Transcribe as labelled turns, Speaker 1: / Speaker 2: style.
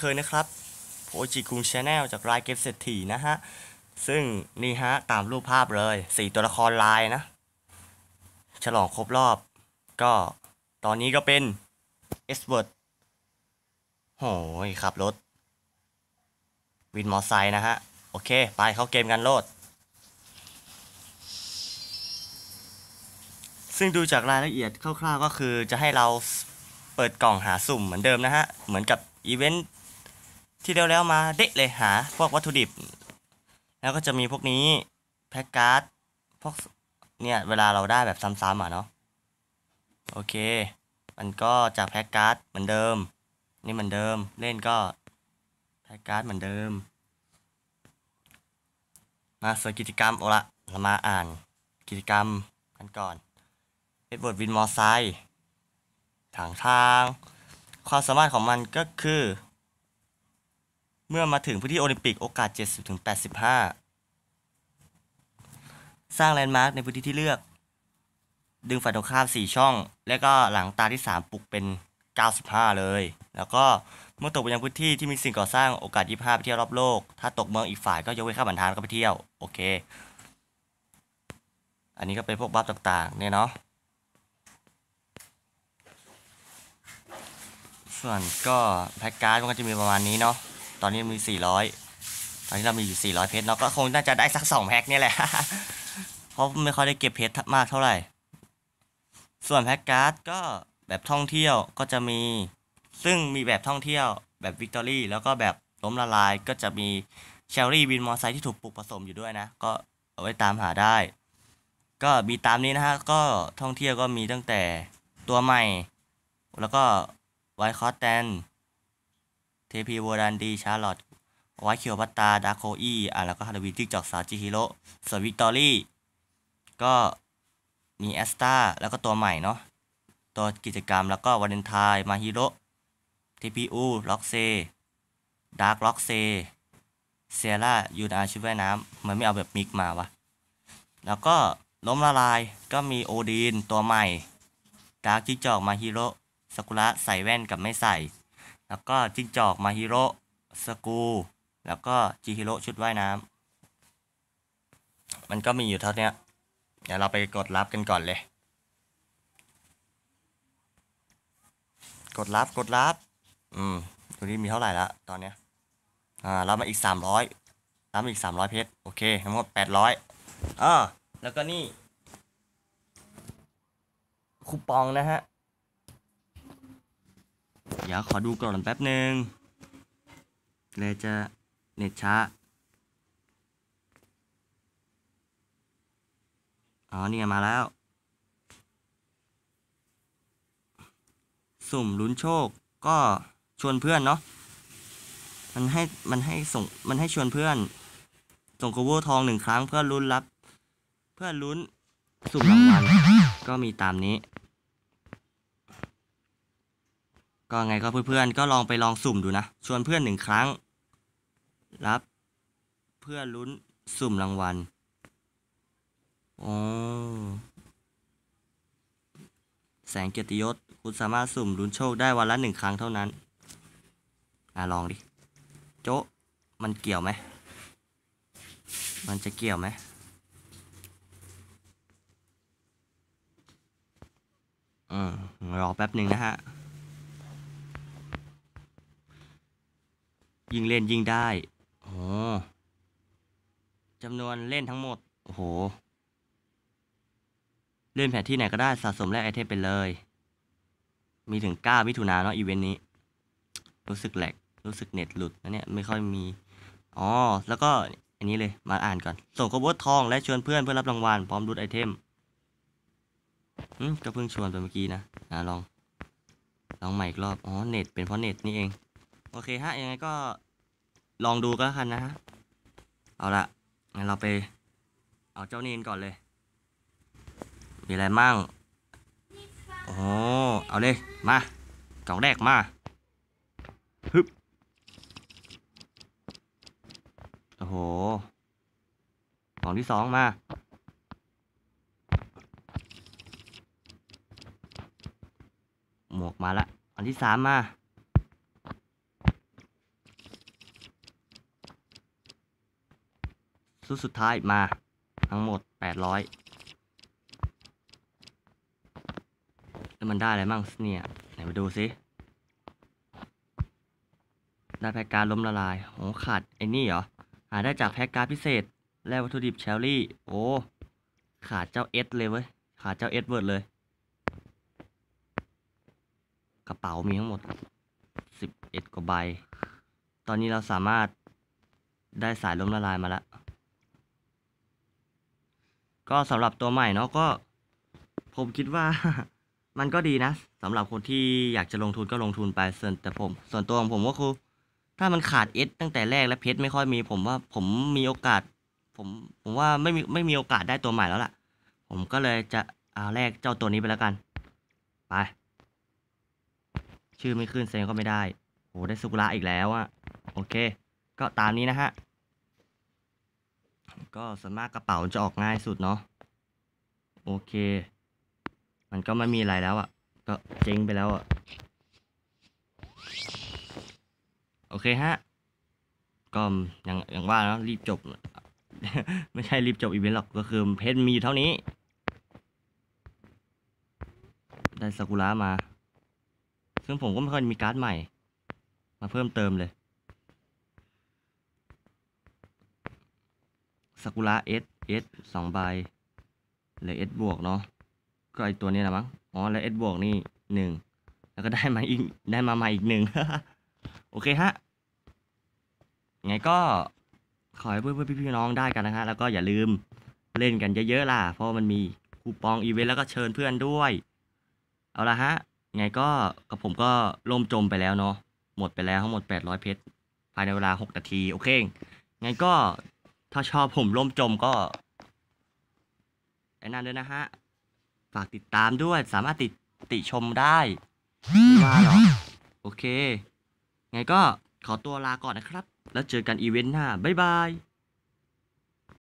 Speaker 1: เคยนะครับโพจิคุงชาแนลจากรายเกมเศรษฐีนะฮะ ซึ่งนี่ฮะ ตามรูปภาพเลยสี่ตัวละครลายนะ ฉลองครบรอบ ก็ตอนนี้ก็เป็นเอสเวิร์ดโหยขับรถ วินมอไซค์นะฮะ โอเค ไปเข้าเกมกันโลด ซึ่งดูจากรายละเอียดคร่าวๆก็คือจะให้เราเปิดกล่องหาสุ่มเหมือนเดิมนะฮะ เหมือนกับอีเวนท์ ที่แล้วแล้วๆมาเด็กเลยหา พวกวัตถุดิบ แล้วก็จะมีพวกนี้แพ็กการ์ดพวกเนี่ยเวลาเราได้แบบซ้ำๆอะเนาะโอเค มันก็จากแพ็กการ์ดเหมือนเดิม นี่เหมือนเดิมเล่นก็แพ็กการ์ดเหมือนเดิม มาส่วนกิจกรรมเอละเรามาอ่านกิจกรรมกันก่อนเอ็ดเวิร์ดวินมอไซค์ทางทาง ความสามารถของมันก็คือ เมื่อมาถึงพื้นที่โอลิมปิกโอกาส 70-85 สร้างแลนด์มาร์กในพื้นที่ที่เลือก ดึงฝ่ายตรงข้าม 4 ช่อง และก็หลังตาที่ 3 ปลุกเป็น 95 เลย แล้วก็เมื่อตกไปยังพื้นที่ที่มีสิ่งก่อสร้างโอกาส 25 ไปเที่ยวรอบโลก ถ้าตกเมืองอีกฝ่ายก็ยกเว้นค่าบันทานก็ไปเที่ยว โอเค อันนี้ก็เป็นพวกบัฟต่างๆ เนี่ยเนาะ ส่วนก็แพ็กการ์ดมันก็จะมีประมาณนี้เนาะ ตอนนี้มี 400 ตอนนี้เรามีอยู่ 400 เพชรเนาะก็คงน่าจะได้สัก 2 แพ็คเนี่ยแหละ เพราะไม่ค่อยได้เก็บเพชรมากเท่าไหร่ ส่วนแพ็กการ์ดก็แบบท่องเที่ยวก็จะมี ซึ่งมีแบบท่องเที่ยวแบบวิกตอรี่แล้วก็แบบล้มละลายก็จะมีเชลลี่วินมอไซค์ที่ถูกปลูกผสมอยู่ด้วยนะ ก็เอาไว้ตามหาได้ ก็มีตามนี้นะฮะ ก็ท่องเที่ยวก็มีตั้งแต่ตัวใหม่ แล้วก็ไวคอสแตน เทพีวดันดีชาร์ลอตไวเคียวพัตตาดาร์โคอีอะแล้วก็ฮาร์วินจิ้งจอกสาวจิฮิโร่ส่วนวิกตอรี่ก็มีแอสตาแล้วก็ตัวใหม่เนาะตัวกิจกรรมแล้วก็วาเลนไทน์มาฮิโร่ทีพีอูล็อกเซดาร์กล็อกเซเซล่ายูนาชุดว่ายน้ำมันไม่เอาแบบมิกมาวะ แล้วก็ล้มละลายก็มีโอดีนตัวใหม่ดาร์กจิ้งจอกมาฮิโร่สกุระใส่แว่นกับไม่ใส่ แล้วก็จิ้งจอกมาฮิโร่สกูแล้วก็จิฮิโร่ชุดว่ายน้ำมันก็มีอยู่เท่านี้เดี๋ยวเราไปกดรับกันก่อนเลย กดรับกดรับ อืมดูนี่มีเท่าไหร่ละตอนเนี้ยอ่ารับมาอีกสามร้อยรับมาอีกสามร้อยเพชรโอเคทั้งหมดแปดร้อยอ่าแล้วก็นี่คูปองนะฮะ เดี๋ยวขอดูก่อนแป๊บหนึ่งเลยจะเน็ตช้า อ๋อ นี่มาแล้ว สุ่มลุ้นโชคก็ชวนเพื่อนเนาะ มันให้ มันให้ส่ง มันให้ชวนเพื่อน ส่งโคเวอร์ทองหนึ่งครั้งเพื่อลุ้นรับ เพื่อลุ้นสุ่มรางวัล ก็มีตามนี้ ก็ไงก็เพื่อนๆก็ลองไปลองสุ่มดูนะ ชวนเพื่อนหนึ่งครั้ง รับ เพื่อลุ้นสุ่มรางวัลโอ๋อแสงเกียรติยศ คุณสามารถสุ่มลุ้นโชคได้วันละหนึ่งครั้งเท่านั้น อะลองดิ โจ๊ะ มันเกี่ยวไหม มันจะเกี่ยวไหมอืมรอแป๊บหนึ่งนะฮะ ยิ่งเล่นยิ่งได้โอ้จำนวนเล่นทั้งหมด โอ้โห เล่นแผนที่ไหนก็ได้สะสมแลกไอเทมไปเลย มีถึง 9 มิถุนายนเนาะอีเวนต์นี้ รู้สึกแหลก รู้สึกเน็ตหลุดนะเนี่ย ไม่ค่อยมี อ๋อ แล้วก็อันนี้เลย มาอ่านก่อน ส่งกระบวทองและชวนเพื่อนเพื่อรับรางวัลพร้อมรูดไอเทมอืมก็เพิ่งชวนไปเมื่อกี้นะอะลอง ลองใหม่อีกรอบ อ๋อ เน็ตเป็นเพราะเน็ตนี่เอง โอเคฮะ ยังไงก็ ลองดูก็แล้วกันนะฮะ เอาละงั้นเราไป เอาเจ้านีนก่อนเลย มีอะไรมั่งโอ้เอาเลย มากล่องแรกมาฮึบโอ้โหกล่องที่สองมาหมวกมาละอันที่สามมา ชุดสุดท้ายมาทั้งหมดแปดร้อยแล้วมันได้อะไรมั่งเนี่ย ไหนมาดูซิได้แพ็กการล้มละลายโอ้ขาดไอ้นี่เหรอ หาได้จากแพ็กการพิเศษ และวัตถุดิบเชลลี่ โอ้ ขาดเจ้าเอสเลยเว้ย ขาดเจ้าเอสเวิร์ดเลย กระเป๋ามีทั้งหมดสิบเอ็ดกว่าใบ ตอนนี้เราสามารถได้สายล้มละลายมาแล้ว ก็สำหรับตัวใหม่เนาะก็ ผมคิดว่า มันก็ดีนะสำหรับคนที่อยากจะลงทุนก็ลงทุนไปส่วนแต่ผม ส่วนตัวของผมก็คือ ถ้ามันขาดเอสตั้งแต่แรกและเพชรไม่ค่อยมี ผมว่าผมมีโอกาส ผมผมว่าไม่มีไม่มีโอกาสได้ตัวใหม่แล้วล่ะ ผมก็เลยจะเอาแรกเจ้าตัวนี้ไปแล้วกัน ไป ชื่อไม่ขึ้นเซนก็ไม่ได้โหได้สุกุระอีกแล้วอะโอเค ก็ตามนี้นะฮะ ก็ส่วนมากกระเป๋าจะออกง่ายสุดเนาะโอเค มันก็ไม่มีอะไรแล้วอะ่ะ ก็เจ๊งไปแล้วอะ่ะ โอเคฮะ ก็อย่างอย่างว่าเนาะรีบจบ ไม่ใช่รีบจบอีเวนต์หรอกก็คือเพชรมีอยู่เท่านี้ ได้ซากุระมา ซึ่งผมก็ไม่ค่อยมีการ์ดใหม่ มาเพิ่มเติมเลย ซากุระเอสเอสสองใบเหลือเอสบวกเนาะก็ไอตัวนี้แหละมั้งอ๋อแล้วเอสบวกนี่หนึ่งแล้วก็ได้มาอีกได้มาใหม่อีกหนึ่งโอเคฮะไงก็ขอให้เพื่อนๆพี่ๆน้องได้กันนะฮะแล้วก็อย่าลืมเล่นกันเยอะๆล่ะ เพราะมันมีคูปองอีเวนต์แล้วก็เชิญเพื่อนด้วย เอาละฮะไงก็กับผมก็ล่มจมไปแล้วเนาะหมดไปแล้วทั้งหมด 800 เพชรภายในเวลา 6 นาที โอเค ไงก็ ถ้าชอบผมล่มจมก็ไอ้นั่นด้วยนะฮะ ฝากติดตามด้วย สามารถติดติชมได้ไม่ว่าหรอก โอเค ไงก็ขอตัวลาก่อนนะครับ แล้วเจอกันอีเวนต์หน้า บ๊ายบาย